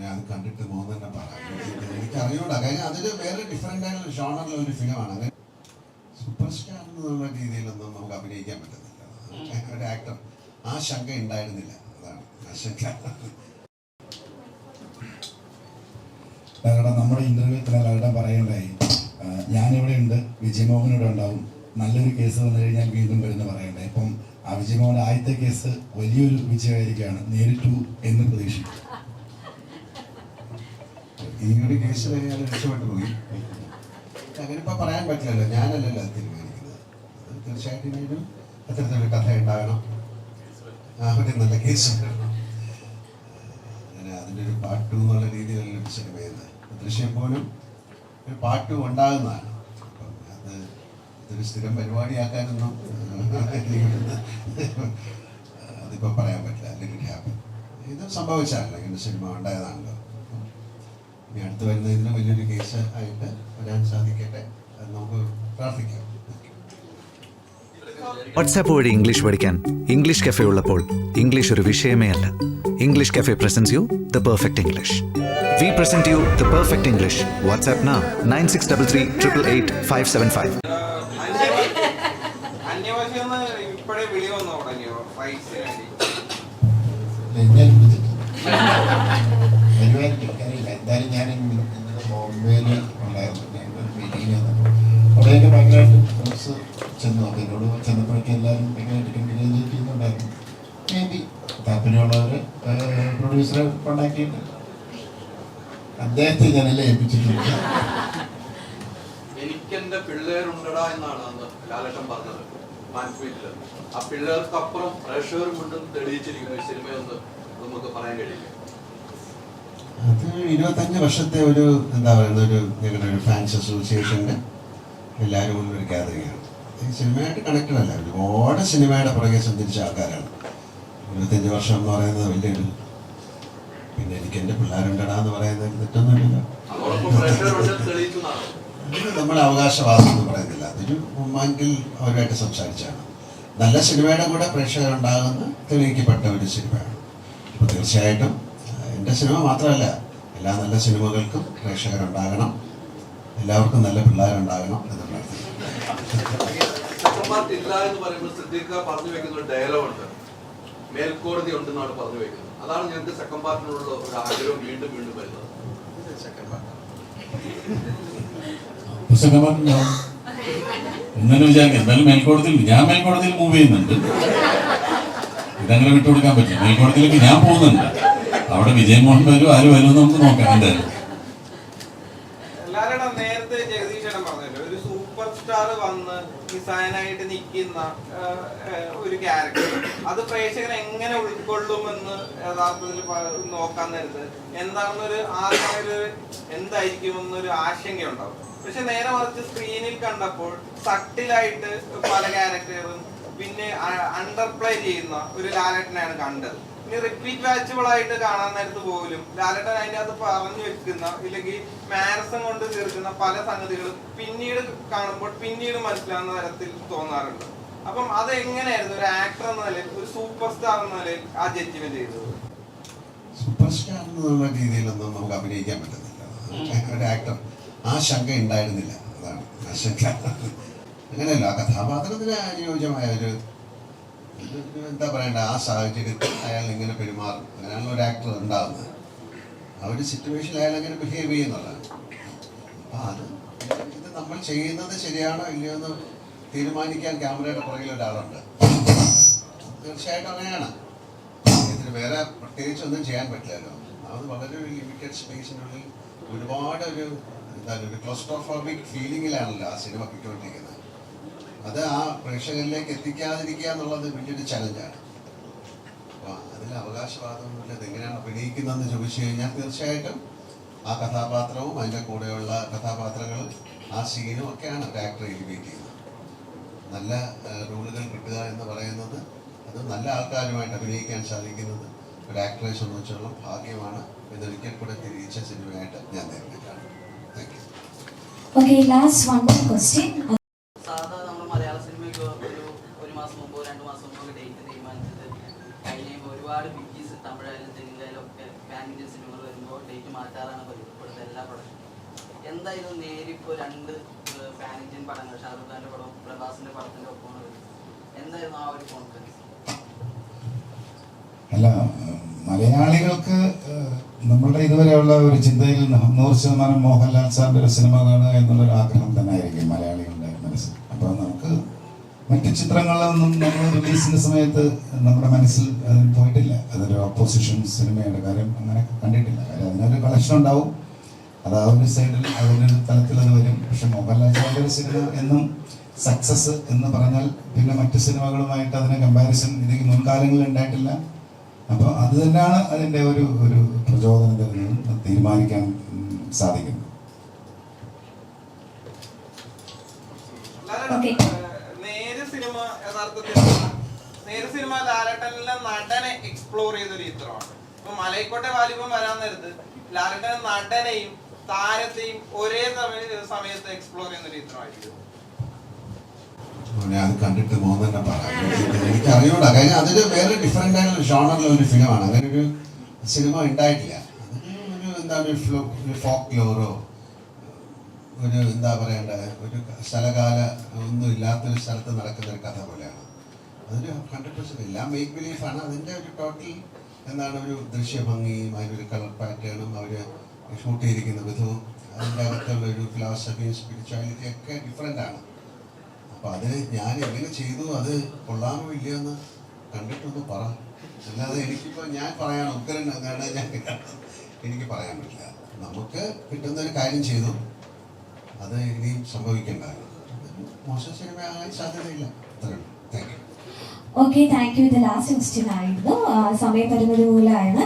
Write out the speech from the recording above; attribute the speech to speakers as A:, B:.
A: ഞാൻ അത് കണ്ടിട്ട് പോകുന്ന തന്നെ പറയാം എനിക്കറിയൂടാ കാര്യം അതൊരു വേറെ ഡിഫറെന്റ് ആയിട്ടുള്ള ഷോണുള്ള ഒരു ഫിലിമാണ് സൂപ്പർ സ്റ്റാർ എന്നുള്ള രീതിയിലൊന്നും നമുക്ക് അഭിനയിക്കാൻ പറ്റുന്നില്ല. ഒരു ആക്ടർ ആ ശങ്ക ഉണ്ടായിരുന്നില്ല. അതാണ്. ആ ശങ്ക.
B: കാരണം നമ്മുടെ ഇന്റർവ്യൂ ഇത്ര ലകടം പറയണ്ടായി ഞാനിവിടെ ഉണ്ട് വിജയമോഹൻ ഇവിടെ ഉണ്ടാവും. നല്ലൊരു കേസ് വന്നു കഴിഞ്ഞാൽ വീണ്ടും വരുന്ന പറയണ്ടേ ഇപ്പം ആ വിജയമോഹൻ ആദ്യത്തെ കേസ് വലിയൊരു വിജയമായിരിക്കുകയാണ്. നേരിട്ടു എന്ന് പ്രതീക്ഷിക്കും
A: ഈ കേസ് കേസിൽ അയാൾ രക്ഷപ്പെട്ടു പോയി. അങ്ങനെ ഇപ്പൊ പറയാൻ പറ്റില്ലല്ലോ. ഞാനല്ലല്ലോ അത് തീരുമാനിക്കുന്നത്. തീർച്ചയായിട്ടും ഇനിയും അത്തരത്തിലൊരു കഥ ഉണ്ടാകണം. ഒരു നല്ല കേസ് ഉണ്ടാകണം. അതിന്റെ ഒരു പാട്ട് എന്നുള്ള രീതിയിലല്ല ഒരു സിനിമ ചെയ്യുന്നത് ദൃശ്യം പോലും ഒരു പാട്ട് ഉണ്ടാകുന്നതാണ്. അപ്പം അത് ഇതൊരു സ്ഥിരം പരിപാടിയാക്കാനൊന്നും അതിപ്പോൾ പറയാൻ പറ്റില്ല. അല്ലെങ്കിൽ ഇത് സംഭവിച്ചാണല്ലോ ഇങ്ങനെ സിനിമ ഉണ്ടായതാണല്ലോ. ഇനി അടുത്ത് വരുന്നതിന് വലിയൊരു കേസ് ആയിട്ട് വരാൻ സാധിക്കട്ടെ. നമുക്ക് പ്രാർത്ഥിക്കാം.
C: വാട്സാപ്പ് വഴി ഇംഗ്ലീഷ് പഠിക്കാൻ ഇംഗ്ലീഷ് കഫേ ഉള്ളപ്പോൾ ഇംഗ്ലീഷ് ഒരു വിഷയമേ അല്ല. English cafe presents you the perfect English we present you the perfect English WhatsApp നാ nine six double three triple eight five seven five.
B: ഞാൻ എന്തായാലും ഞാൻ ഇന്നലെ ബോംബെയിൽ ഉണ്ടായിരുന്നു. ഞാൻ ഒരു മീറ്റിംഗിൽ അവിടെ എനിക്ക് ഭയങ്കരമായിട്ട് ഫ്രണ്ട്സ് ചെന്നു. അപ്പോൾ എന്നോട് ചെന്നപ്പോഴേക്കും എല്ലാവരും ഭയങ്കരമായിട്ട് കണ്ടിന്യൂസ് ചെയ്യുന്നുണ്ടായിരുന്നു മേ ബി താല്പര്യമുള്ളവർ പ്രൊഡ്യൂസറെ കോണ്ടാക്ട് ചെയ്തിട്ട് അദ്ദേഹത്തെ ഞാനല്ലേ ഏൽപ്പിച്ചിട്ടുണ്ട്
D: എനിക്കെന്റെ പിള്ളേരുണ്ടടാ എന്നാണ് അന്ന് ലാലേട്ടൻ പറഞ്ഞത്. മാൻഫീൽഡിൽ ആ പിള്ളേർക്കപ്പുറം പ്രേക്ഷകർ കൊണ്ടും തെളിയിച്ചിരിക്കുന്ന ഒരു സിനിമയൊന്ന് നമുക്ക് പറയാൻ കഴിയില്ല.
A: അത് ഇരുപത്തഞ്ച് വർഷത്തെ ഒരു എന്താ പറയുന്ന ഒരു ഞങ്ങളുടെ ഒരു ഫാൻസ് അസോസിയേഷന്റെ എല്ലാവരും കൂടി ഒരു ഈ സിനിമയായിട്ട് കണക്റ്റഡ് അല്ല ഒരുപാട് സിനിമയുടെ പുറകെ സഞ്ചരിച്ച ആൾക്കാരാണ്. ഇരുപത്തഞ്ച് വർഷം എന്ന് പറയുന്നത് വലിയൊരു പിന്നെ എനിക്ക് എന്റെ പിള്ളേരുണ്ടടാ എന്ന് പറയുന്നത് തെറ്റൊന്നുമില്ലല്ലോ.
D: അവകാശവാസം
A: ഇത് നമ്മൾ അവകാശവാസം എന്ന് പറയുന്നില്ല. അതൊരു ഉമ്മാങ്കിൽ അവരുമായിട്ട് സംസാരിച്ചാണ്. നല്ല സിനിമയുടെ കൂടെ പ്രേക്ഷകരുണ്ടാകുന്ന തെളിയിക്കപ്പെട്ട ഒരു സിനിമയാണ് അപ്പോൾ തീർച്ചയായിട്ടും എന്റെ സിനിമ മാത്രമല്ല എല്ലാ നല്ല സിനിമകൾക്കും പ്രേക്ഷകരുണ്ടാകണം. എല്ലാവർക്കും നല്ല പിള്ളേരുണ്ടാകണം എന്ന് പ്രാർത്ഥിക്കുന്നു.
D: പറഞ്ഞു മേൽക്കോടതി ഉണ്ടെന്നാണ് വെക്കുന്നത് അതാണ് ഞങ്ങൾക്ക് സെക്കൻഡ് പാർട്ടിനുള്ള ഒരു ആഗ്രഹം വീണ്ടും വീണ്ടും വരുന്നത്. സെക്കൻഡ് പാർട്ട്
E: വിചാരിക്കാം എന്തായാലും മേൽക്കോടതിയിൽ ഞാൻ മേൽക്കോടതിയിൽ മൂവ് ചെയ്യുന്നുണ്ട്. ഇതങ്ങനെ വിട്ടുകൊടുക്കാൻ പറ്റില്ല. മേൽക്കോടതിയിലേക്ക് ഞാൻ പോകുന്നുണ്ട്. അവിടെ വിജയമോഹൻ വരും ആര് വരും നമുക്ക് നോക്കാം എന്തായാലും.
F: നേരത്തെ പറഞ്ഞല്ലോ ഒരു സൂപ്പർ സ്റ്റാർ വന്ന് നിൽക്കുന്ന ഒരു ക്യാരക്ടർ അത് എങ്ങനെ നോക്കാൻ ആശങ്കയുണ്ടാവും. പക്ഷെ നേരെ മറിച്ച് സ്ക്രീനിൽ കണ്ടപ്പോൾ സട്ടിലായിട്ട് പല ക്യാരക്ടറും പിന്നെ അണ്ടർപ്ലേ ചെയ്യുന്ന ഒരു ലാലേട്ടനെയാണ് കണ്ടത്. ഇനി റിപ്പീറ്റ് വാച്ചബിൾ ആയിട്ട് കാണാൻ നേരത്ത് പോലും ലാലട്ടൻ അതിന്റെ അകത്ത് പറഞ്ഞു വെക്കുന്ന ഇല്ലെങ്കിൽ മാരസം കൊണ്ട് തീർക്കുന്ന പല സംഗതികളും പിന്നീട് കാണുമ്പോൾ പിന്നീട് മനസ്സിലാവുന്ന തരത്തിൽ തോന്നാറുണ്ട്. അപ്പം അത് എങ്ങനെയായിരുന്നു ഒരു ആക്ടർ എന്ന നിലയിൽ ഒരു സൂപ്പർ സ്റ്റാർ എന്ന നിലയിൽ ആ ജഡ്ജ്മെന്റ് ചെയ്തത്?
A: സൂപ്പർ സ്റ്റാർ എന്നുള്ള രീതിയിലൊന്നും നമുക്ക് അഭിനയിക്കാൻ പറ്റുന്നില്ല. ആക്ടർ ആ ശങ്ക ഉണ്ടായിരുന്നില്ല. അതാണ് ആ ശങ്ക. അങ്ങനെയല്ല ആ കഥാപാത്രത്തിന് അനുയോജ്യമായ ഒരു എന്താ പറയണ്ട? ആ സാഹചര്യത്തിൽ അയാൾ ഇങ്ങനെ പെരുമാറും. അങ്ങനെയാണ് ഒരു ആക്ടർ ഉണ്ടാവുന്നത്. ആ ഒരു സിറ്റുവേഷൻ അയാൾ അങ്ങനെ ബിഹേവ് ചെയ്യുന്നുള്ളതാണ്. അപ്പം അത് ഇത് നമ്മൾ ചെയ്യുന്നത് ശരിയാണോ ഇല്ലയോ എന്ന് തീരുമാനിക്കാൻ ക്യാമറയുടെ പുറകിൽ ഒരാളുണ്ട്. തീർച്ചയായിട്ടും അങ്ങനെയാണ്. ഇതിന് വേറെ പ്രത്യേകിച്ച് ഒന്നും ചെയ്യാൻ പറ്റില്ലല്ലോ. അത് വളരെ ഒരു ലിമിറ്റഡ് സ്പേസിനുള്ളിൽ ഒരുപാട് ഒരു എന്താ ഒരു ക്ലോസ്ട്രോഫോബിക് ഫീലിങ്ങിലാണല്ലോ ആ സിനിമ പൊയ്ക്കൊണ്ടിരിക്കുന്നത് അത് ആ പ്രേക്ഷകരിലേക്ക് എത്തിക്കാതിരിക്കുക എന്നുള്ളത് വലിയൊരു ചലഞ്ചാണ് അപ്പോൾ അതിൽ അവകാശവാദമൊന്നുമില്ല ഇതെങ്ങനെയാണ് അഭിനയിക്കുന്നതെന്ന് ചോദിച്ചു കഴിഞ്ഞാൽ തീർച്ചയായിട്ടും ആ കഥാപാത്രവും അതിന്റെ കൂടെയുള്ള കഥാപാത്രങ്ങളും ആ സീനും ഒക്കെയാണ് എലിമേറ്റ് എലിവേറ്റ് ചെയ്യുന്നത്. നല്ല റോളുകൾ കിട്ടുക എന്ന് പറയുന്നത് അത് നല്ല ആൾക്കാരുമായിട്ട് അഭിനയിക്കാൻ സാധിക്കുന്നത് ഒരു ആക്ടറെ സംബന്ധിച്ചോളം ഭാഗ്യമാണ് ഇതൊരിക്കൽ കൂടെ തിരിച്ച സിനിമയായിട്ട് ഞാൻ നേരിടുകയാണ്. Thank you
G: Okay, last.
H: എന്തായാലും നേരിപ്പോ രണ്ട് പാൻ പടങ്ങൾ? ഷാറുഖ് ഖാന്റെ പ്രഭാസിന്റെ പടത്തിന്റെ ഒപ്പമാണ് എന്തായിരുന്നു ആ ഒരു കോൺഫിഡൻസ്
I: അല്ല മലയാളികൾക്ക് നമ്മളുടെ ഇതുവരെയുള്ള ഒരു ചിന്തയിൽ നൂറ് ശതമാനം മോഹൻലാൽ സാറിന്റെ ഒരു സിനിമ കാണുക എന്നുള്ളൊരു ആഗ്രഹം തന്നെ ആയിരിക്കും മലയാളികളുടെ മനസ്സിൽ. അപ്പോൾ നമുക്ക് മറ്റു ചിത്രങ്ങളിലൊന്നും നമ്മൾ റിലീസിന്റെ സമയത്ത് നമ്മുടെ മനസ്സിൽ പോയിട്ടില്ല. അതൊരു ഓപ്പോസിഷൻ സിനിമയുടെ കാര്യം അങ്ങനെ കണ്ടിട്ടില്ല. കാര്യം അതിനൊരു കളക്ഷൻ ഉണ്ടാവും. അത് ആ ഒരു സൈഡിൽ അതിനൊരു തലത്തിൽ അത് വരും. പക്ഷെ മോഹൻലാൽ സാറിന്റെ സിനിമ എന്നും സക്സസ് എന്ന് പറഞ്ഞാൽ പിന്നെ മറ്റു സിനിമകളുമായിട്ട് അതിന് കമ്പാരിസൺ ഇതിന് മുൻകാലങ്ങളിൽ ഉണ്ടായിട്ടില്ല. അപ്പോൾ അത് തന്നെയാണ് അതിന്റെ ഒരു ഒരു പ്രചോദനം തരുന്നതും തീരുമാനിക്കാൻ സാധിക്കുന്നത്.
F: നേര് സിനിമ യഥാർത്ഥത്തിൽ നേര് സിനിമ ലാലേട്ടനിലെ നടനെ എക്സ്പ്ലോർ ചെയ്തൊരു ചിത്രമാണ്. ഇപ്പൊ മലയിക്കോട്ടെ വാലിബം വരാൻ നേരത്ത് ലാലേട്ടൻ നടനെയും താരത്തെയും ഒരേ സമയ- സമയത്ത് എക്സ്പ്ലോർ ചെയ്യുന്ന ഒരു ചിത്രമായിരിക്കും.
A: അത് കണ്ടിട്ട് മോൻ പറയാം. എനിക്ക് അറിയൂടാ കാര്യം അതൊരു വേറെ ഡിഫറെന്റ് ആയിട്ടുള്ള ഷോണറിലെ ഒരു ഫിലിമാണ് അങ്ങനെ ഒരു സിനിമ ഉണ്ടായിട്ടില്ല. അതൊരു എന്താ ഒരു ഫോക്ക് ലോറോ ഒരു എന്താ പറയണ്ട ഒരു സ്ഥലകാല ഒന്നും ഇല്ലാത്തൊരു സ്ഥലത്ത് നടക്കുന്ന ഒരു കഥ പോലെയാണ്. അതൊരു ഹൺഡ്രഡ് പെർസെന്റ് എല്ലാം മേക്ക് ബിലീഫാണ് അതിന്റെ ഒരു ടോട്ടൽ എന്താണ് ഒരു ദൃശ്യഭംഗിയും അതിലൊരു കളർ പാറ്റേണും അവർ ഷൂട്ട് ചെയ്തിരിക്കുന്ന വിധവും അതിന്റെ അകത്തുള്ള ഒരു ഫിലോസഫിയും സ്പിരിച്വാലിറ്റി ഒക്കെ ഡിഫറെന്റ് ആണ്. അപ്പോൾ അത് ഞാൻ എങ്ങനെ ചെയ്തു അത് കൊള്ളാമോ ഇല്ലയോന്ന് കണ്ടിട്ടൊന്ന് പറ. അല്ലാതെ എനിക്കിപ്പോൾ ഞാൻ പറയാൻ ഉത്തരം എന്താണ് ഞാൻ എനിക്ക് പറയാൻ പറ്റില്ല. നമുക്ക് കിട്ടുന്ന ഒരു കാര്യം ചെയ്തു. അത് ഇനിയും സംഭവിക്കേണ്ടതാണ്. മോശം സിനിമ ആകാൻ സാധ്യതയില്ല. അത്രേ ഉള്ളൂ. Thank you
G: okay thank you ഇത് ലാസ്റ്റ് ക്വസ്റ്റ്യൻ ആയിരുന്നു. സമയം സമയപരിമിതി മൂലമാണ്